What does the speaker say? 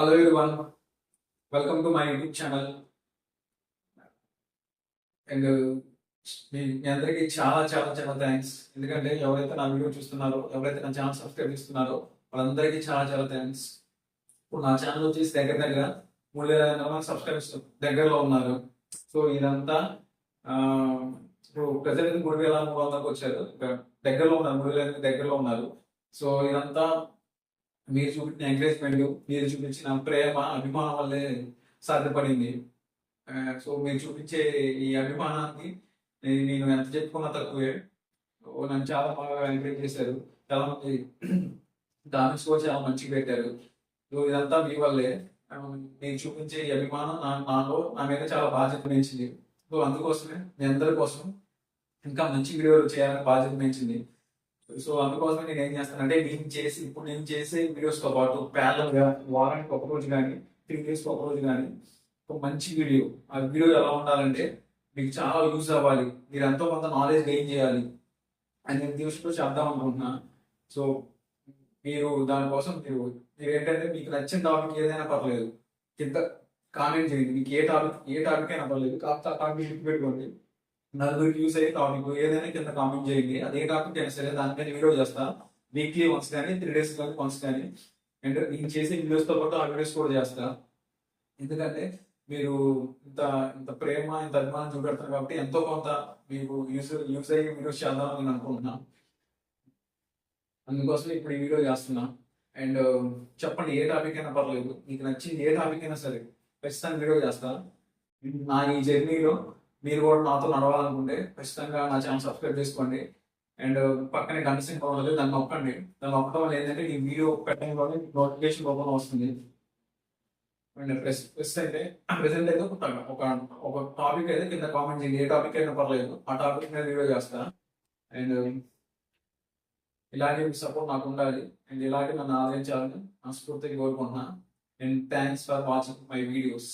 Hello one welcome to my YouTube channel and మీ అందరికీ చాలా చాలా చాలా థ్యాంక్స్ ఎందుకంటే ఎవరైతే నా వీడియో చూస్తున్నారో ఎవరైతే నా ఛానల్ సబ్స్క్రైబ్ చేస్తున్నారో వాళ్ళందరికీ చాలా చాలా థ్యాంక్స్ ఇప్పుడు నా ఛానల్ వచ్చేసి దగ్గర దగ్గర మూడు వేల ఐదు వందల సబ్స్క్రైబర్స్ దగ్గరలో ఉన్నారు. సో ఇదంతా ఇప్పుడు ప్రజెంట్ మూడు వేల మూడు వందలకు వచ్చారు. దగ్గరలో ఉన్నారు మూడు వేల దగ్గరలో ఉన్నారు. సో ఇదంతా మీరు చూపించిన ఎంకరేజ్మెంట్ మీరు చూపించిన ప్రేమ అభిమానం వల్లే సాధ్యపడింది. సో మీరు చూపించే ఈ అభిమానానికి నేను ఎంత చెప్పుకున్నా తక్కువే. ఓ నన్ను చాలా బాగా ఎంకరేజ్ చేశారు. చాలా మంది కామెంట్స్ కూడా చాలా మంచిగా పెట్టారు. సో ఇదంతా మీ వల్లే. నేను మీరు చూపించే ఈ అభిమానం నా నాలో నా మీద చాలా బాధ్యత పెంచింది. సో అందుకోసమే మీ అందరి కోసం ఇంకా మంచి వీడియోలు చేయాలని బాధ్యత పెంచింది. సో అందుకోసం నేను ఏం చేస్తాను అంటే నేను చేసి ఇప్పుడు నేను చేసే వీడియోస్తో పాటు ప్యారల్గా వారానికి ఒక రోజు కానీ త్రీ డేస్ ఒక రోజు కానీ ఒక మంచి వీడియో ఆ వీడియో ఎలా ఉండాలంటే మీకు చాలా యూజ్ అవ్వాలి. మీరు ఎంతో కొంత నాలెడ్జ్ గెయిన్ చేయాలి అని నేను దృష్టిలో చేద్దాం అనుకుంటున్నా. సో మీరు దానికోసం మీరు మీరు ఏంటంటే మీకు నచ్చిన టాపిక్ ఏదైనా పర్లేదు. కింద కామెంట్ చేయండి. మీకు ఏ టాపిక్ ఏ టాపిక్ అయినా పర్లేదు. కాకపోతే ఆ టాపిక్ పెట్టుకోండి. నలుగురికి యూస్ అయ్యే టాపిక్ ఏదైనా కింద కామెంట్ చేయండి. అదే టాపిక్ అయినా సరే దానిపైన వీడియో చేస్తా. వీక్లీ వన్స్ కానీ త్రీ డేస్ కానీ వన్స్ కానీ. అండ్ నేను చేసే వీడియోస్తో పాటు ఆ వీడియోస్ కూడా చేస్తా. ఎందుకంటే మీరు ఇంత ఇంత ప్రేమ ఇంత అభిమానం చూపెడతారు కాబట్టి ఎంతో కొంత మీకు యూస్ యూస్ అయ్యే వీడియోస్ చేద్దామని నేను అనుకుంటున్నా. అందుకోసం ఇప్పుడు ఈ వీడియో చేస్తున్నా. అండ్ చెప్పండి ఏ టాపిక్ అయినా పర్లేదు. మీకు నచ్చింది ఏ టాపిక్ అయినా సరే ఖచ్చితంగా వీడియో చేస్తా. నా ఈ జర్నీలో మీరు కూడా నాతో నడవాలనుకుంటే ఖచ్చితంగా నా ఛానల్ సబ్స్క్రైబ్ చేసుకోండి. అండ్ పక్కనే గంట సింబల్ దాన్ని నొక్కండి. దాన్ని నొక్కడం వల్ల ఏంటంటే ఈ వీడియో పెట్టడంలోనే నోటిఫికేషన్ రూపంలో వస్తుంది. అండ్ ప్రెస్ ప్రెస్ అయితే ప్రెసెంట్ అయితే ఒక ఒక ఒక టాపిక్ అయితే కింద కామెంట్ చేయండి. ఏ టాపిక్ అయినా పర్లేదు. ఆ టాపిక్ నేను వీడియో చేస్తా. అండ్ ఇలాగే మీ సపోర్ట్ నాకు ఉండాలి. అండ్ ఇలాగే నన్ను ఆదరించాలని మనస్ఫూర్తిగా కోరుకుంటున్నా. And thanks for watching my videos